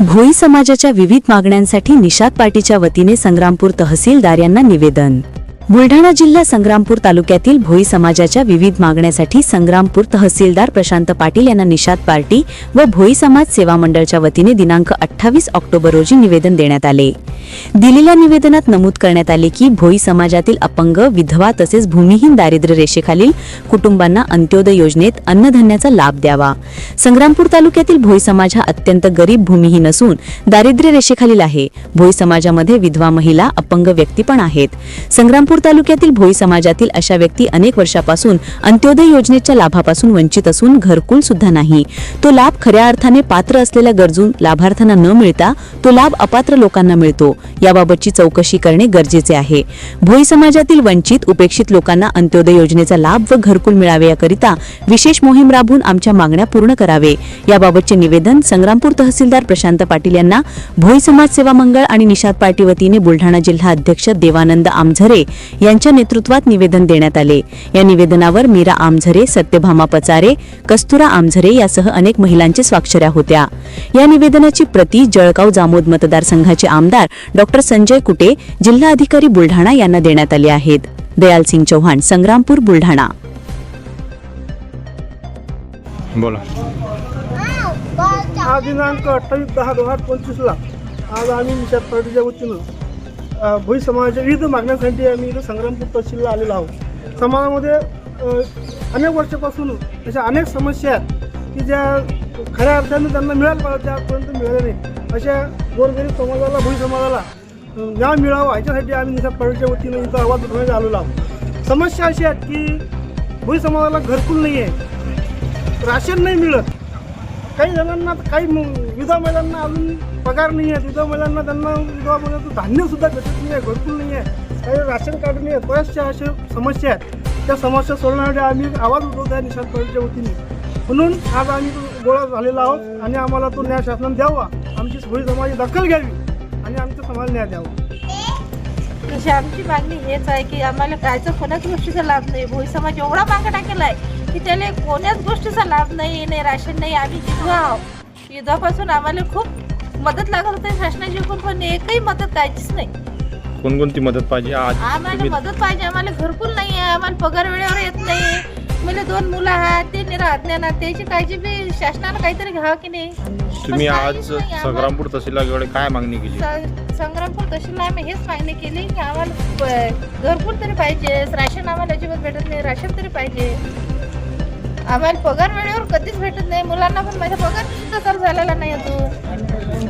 भोई समाजाच्या विविध मागण्यांसाठी निषाद पार्टीच्या वतीने संग्रामपूर तहसीलदार यांना निवेदन. बुलढाणा जिल्हा संग्रामपूर तालुक्यातील भोई समाजाच्या विविध मागण्यासाठी संग्रामपूर तहसीलदार प्रशांत पाटील यांना निषाद पार्टी व भोई समाज सेवा मंडळच्या वतीने दिनांक अठ्ठावीस ऑक्टोबर रोजी निवेदन देण्यात आले. दिलेल्या निवेदनात नमूद करण्यात आले की भोई समाजातील अपंग विधवा तसेच भूमिहीन दारिद्र्य रेषेखालील कुटुंबांना अंत्योदय योजनेत अन्नधान्याचा लाभ द्यावा. संग्रामपूर तालुक्यातील भोई समाज हा अत्यंत गरीब भूमिहीन असून दारिद्र्य रेषेखालील आहे. भोई समाजामध्ये विधवा महिला अपंग व्यक्ती पण आहेत. संग्रामपूर तालुक्यातील भोई समाजातील अशा व्यक्ती अनेक वर्षापासून अंत्योदय योजनेच्या लाभापासून वंचित असून घरकुल सुद्धा नाही. तो लाभ खऱ्या अर्थाने पात्र असलेल्या गरजू लाभार्थ्यांना न मिळता तो लाभ अपात्र लोकांना मिळतो. याबाबतची चौकशी करणे गरजेचे आहे. भोई समाजातील वंचित उपेक्षित लोकांना अंत्योदय योजनेचा लाभ व घरकुल मिळावे याकरिता विशेष मोहीम राबवून आमच्या मागण्या पूर्ण करावे. याबाबतचे निवेदन संग्रामपूर तहसीलदार प्रशांत पाटील यांना भोई समाज सेवा मंगळ आणि निषाद पार्टी वतीने बुलढाणा जिल्हा अध्यक्ष देवानंद आमझरे यांच्या नेतृत्वात निवेदन देण्यात आले. या निवेदनावर मीरा आमझरे सत्यभामा पचारे कस्तुरा आमझरे यासह अनेक महिलांच्या स्वाक्षऱ्या होत्या. या निवेदनाची प्रती जळगाव जामोद मतदारसंघाचे आमदार डॉक्टर संजय कुटे जिल्हा अधिकारी बुलढाणा यांना देण्यात आले आहेत. दयाल सिंग चौहान संग्रामपूर बुलढाणा. बोला. आज दिनांक अठ्ठावीस दहा दोन हजार पंचवीसला आज आम्ही निषाद पार्टीच्या वतीनं भोई समाजाच्या विविध मागण्यांसाठी आम्ही इथं संग्रामपूर तहसीलला आलेलो आहोत. समाजामध्ये अनेक वर्षापासून अशा अनेक समस्या आहेत की ज्या खऱ्या अर्थाने त्यांना मिळाल्या पाहिजे त्यापर्यंत मिळाल्या नाही अशा गोरगरीब समाजाला भोई समाजाला न्याय मिळावा याच्यासाठी आम्ही निशा पार्टीच्या वतीनं इथं आवाज उठवण्यात आलेलो आहोत. समस्या अशी आहेत की भोई समाजाला घरकुल नाही आहे. राशन नाही मिळत. काही जणांना काही विधा महिलांना अजून पगार नाही आहे दुधा मुलांना त्यांना विधवा मुलांचं धान्य सुद्धा भेटत नाही आहे घरकुल नाही आहे. काही राशन कार्ड नाही आहे बऱ्याचशा अशा समस्या आहेत. त्या समस्या सोडवण्यासाठी आम्ही आवाज उठवत आहे निषाद पार्टीच्या वतीने. म्हणून आज आम्ही गोळा झालेला आहोत आणि आम्हाला तो न्याय शासनाने द्यावा. आमची सगळी समाजाची दखल घ्यावी आणि आमच्या समाज न्याय द्यावा. तशी आमची मागणी हेच आहे की आम्हाला कायचा कोणाच गोष्टीचा लाभ नाही. भोई समाज एवढा मागे टाकेला आहे की त्याला कोण्याच गोष्टीचा लाभ नाही नाही राशन नाही आम्ही विधवा आहोत. विधवापासून आम्हाला खूप मदत लागत होते शासनाची पण एकही मदत कायचीच नाही. कोणकोणती मदत पाहिजे? आज आम्हाला तुम्ही मदत पाहिजे आम्हाला घरकुल नाही आहे आम्हाला पगार वेळेवर येत नाही मला दोन मुलं आहेत ते नाही ना त्याची काळजी बी शासनानं काहीतरी घ्यावं की नाही? तुम्ही पण आज काहीच नाही आम्हाला. संग्रामपूर काय मागणी केली? स- संग्रामपूर तहसीलला आम्ही हेच मागणी केली की आम्हाला प- घरकुल तरी पाहिजे राशन आम्हाला अजिबात भेटत नाही राशन तरी पाहिजे. आम्हाला पगार वेळेवर कधीच भेटत नाही मुलांना पण माझा पगार सुद्धा चालू झालेला नाही अजून.